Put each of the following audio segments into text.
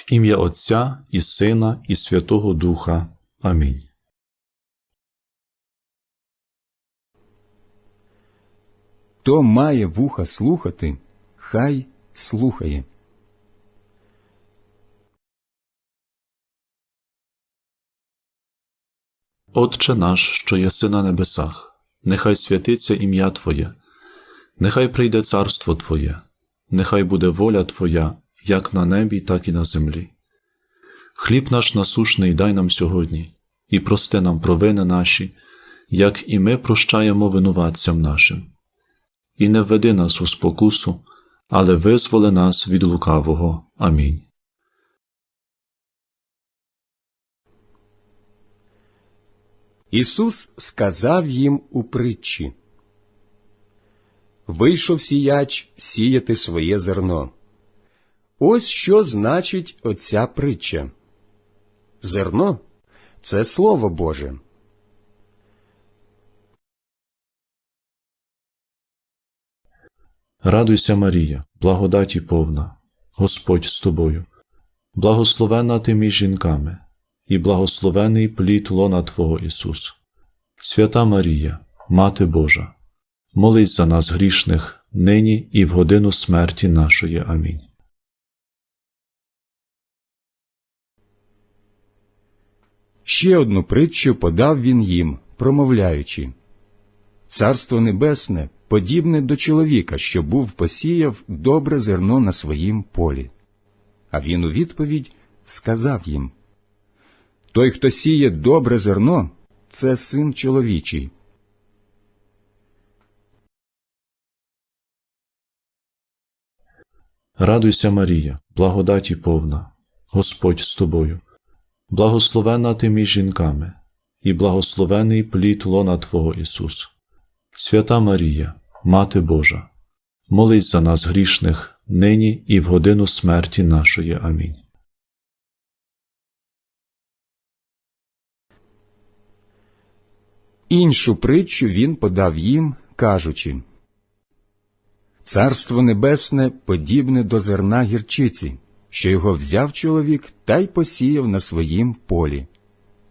В ім'я Отця і Сина, і Святого Духа. Амінь. Хто має вуха слухати, хай слухає. Отче наш, що єси на небесах, нехай святиться ім'я Твоє, нехай прийде царство Твоє, нехай буде воля Твоя, як на небі, так і на землі. Хліб наш насушний дай нам сьогодні, і прости нам провини наші, як і ми прощаємо винуватцям нашим. І не введи нас у спокусу, але визволи нас від лукавого. Амінь. Ісус сказав їм у притчі Вийшов сіяч сіяти своє зерно. Ось що значить оця притча. Зерно це Слово Боже. Радуйся, Марія, благодаті повна, Господь з тобою, благословена ти між жінками, і благословений плід лона Твого Ісус. Свята Марія, Мати Божа, молись за нас грішних, нині і в годину смерті нашої. Амінь. Ще одну притчу подав він їм, промовляючи Царство Небесне подібне до чоловіка, що був посіяв добре зерно на своїм полі. А він у відповідь сказав їм Той, хто сіє добре зерно, це син чоловічий. Радуйся, Марія, благодаті повна, Господь з тобою, благословена ти між жінками, і благословений плід лона Твого Ісус. Свята Марія, Мати Божа, молись за нас грішних, нині і в годину смерті нашої. Амінь. Іншу притчу він подав їм, кажучи Царство Небесне подібне до зерна гірчиці, що його взяв чоловік та й посіяв на своїм полі.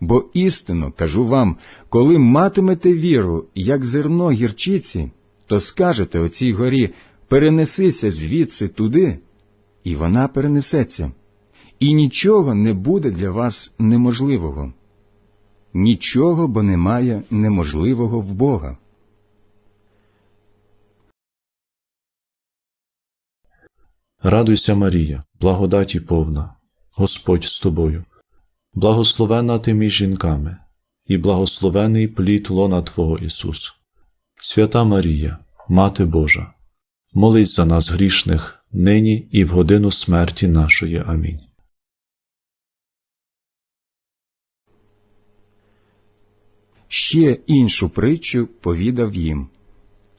Бо істинно кажу вам, коли матимете віру, як зерно гірчиці, то скажете оцій горі перенесися звідси туди, і вона перенесеться, і нічого не буде для вас неможливого. Нічого, бо немає неможливого в Бога. Радуйся, Марія, благодаті повна, Господь з тобою, благословена ти між жінками, і благословений плід лона Твого Ісус. Свята Марія, Мати Божа, молись за нас грішних, нині і в годину смерті нашої. Амінь. Ще іншу притчу повідав їм.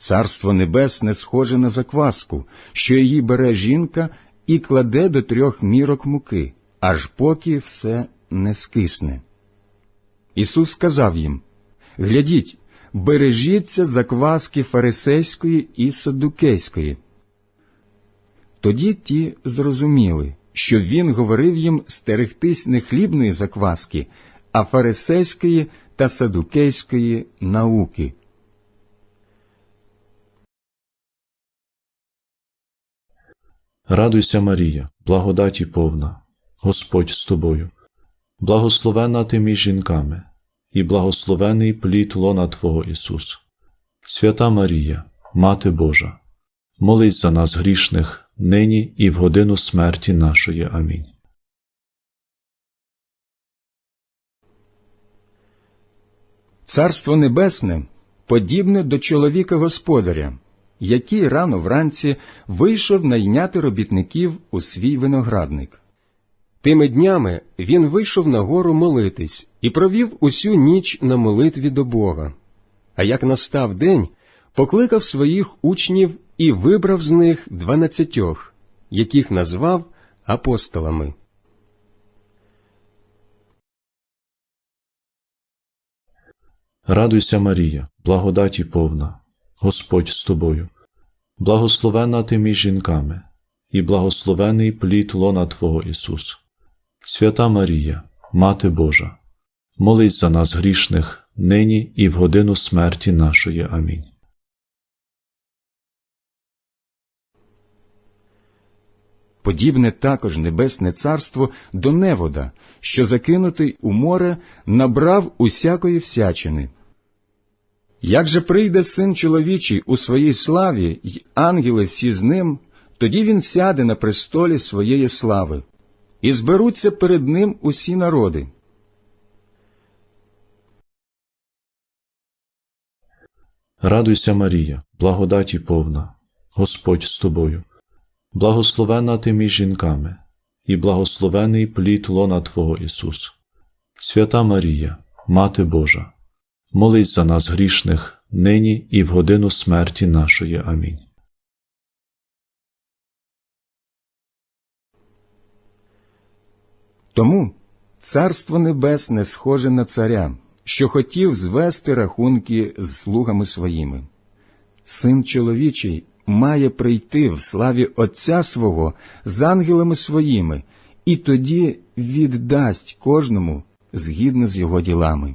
Царство небесне схоже на закваску, що її бере жінка і кладе до трьох мірок муки, аж поки все не скисне. Ісус сказав їм Глядіть, бережіться закваски фарисейської і садукейської. Тоді ті зрозуміли, що він говорив їм стерегтись не хлібної закваски, а фарисейської та садукейської науки. Радуйся, Марія, благодаті повна, Господь з тобою, благословена ти між жінками, і благословений плід лона Твого Ісус. Свята Марія, Мати Божа, молись за нас грішних, нині і в годину смерті нашої. Амінь. Царство Небесне подібне до чоловіка господаря, який рано вранці вийшов найняти робітників у свій виноградник. Тими днями він вийшов на гору молитись і провів усю ніч на молитві до Бога. А як настав день, покликав своїх учнів і вибрав з них дванадцятьох, яких назвав апостолами. Радуйся, Марія, благодаті повна, Господь з тобою, благословена ти між жінками, і благословений плід лона Твого Ісус. Свята Марія, Мати Божа, молись за нас грішних, нині і в годину смерті нашої. Амінь. Подібне також небесне царство до невода, що закинутий у море набрав усякої всячини. Як же прийде син чоловічий у своїй славі, й ангели всі з ним, тоді він сяде на престолі своєї слави, і зберуться перед ним усі народи. Радуйся, Марія, благодаті повна, Господь з тобою, благословена ти між жінками, і благословений плід лона Твого Ісус. Свята Марія, Мати Божа, молись за нас грішних, нині і в годину смерті нашої. Амінь. Тому царство небесне схоже на царя, що хотів звести рахунки з слугами своїми. Син чоловічий має прийти в славі Отця свого з ангелами своїми, і тоді віддасть кожному згідно з його ділами.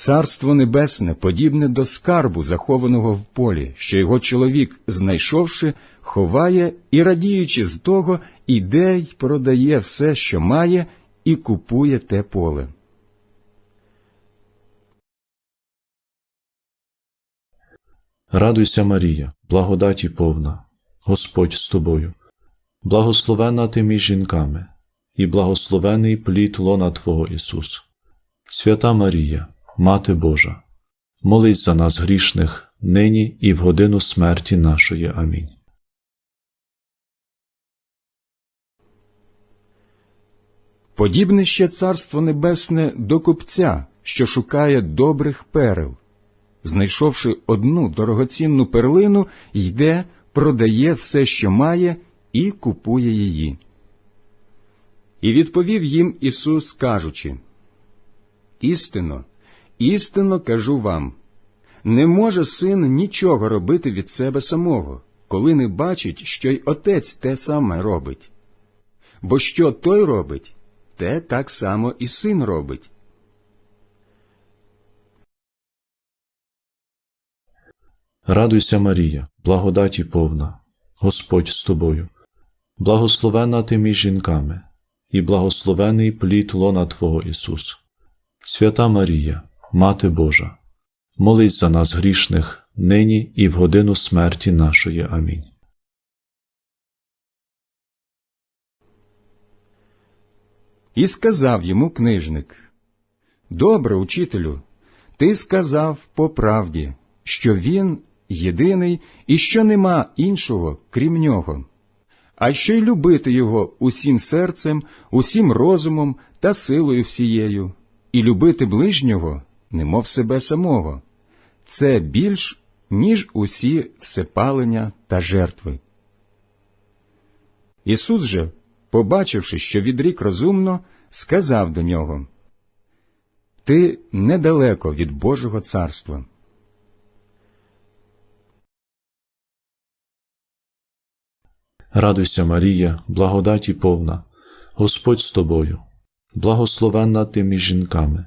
Царство небесне подібне до скарбу, захованого в полі, що його чоловік, знайшовши, ховає і, радіючи з того, іде й продає все, що має, і купує те поле. Радуйся, Марія, благодаті повна, Господь з тобою, благословена ти між жінками, і благословений плід лона Твого Ісус. Свята Марія, Мати Божа, молись за нас грішних, нині і в годину смерті нашої. Амінь. Подібне ще царство небесне до купця, що шукає добрих перел. Знайшовши одну дорогоцінну перлину, йде, продає все, що має, і купує її. І відповів їм Ісус, кажучи, Істинно, істинно кажу вам, не може син нічого робити від себе самого, коли не бачить, що й отець те саме робить. Бо що той робить, те так само і син робить. Радуйся, Марія, благодаті повна, Господь з тобою, благословена ти між жінками, і благословений плід лона Твого Ісус. Свята Марія, Мати Божа, молись за нас грішних, нині і в годину смерті нашої. Амінь. І сказав йому книжник, Добре, учителю, ти сказав по правді, що він єдиний і що нема іншого, крім нього, а що й любити його усім серцем, усім розумом та силою всією, і любити ближнього, немов себе самого. Це більш, ніж усі всепалення та жертви. Ісус же, побачивши, що відрік розумно, сказав до нього, Ти недалеко від Божого царства. Радуйся, Марія, благодаті повна, Господь з тобою, благословенна ти між жінками,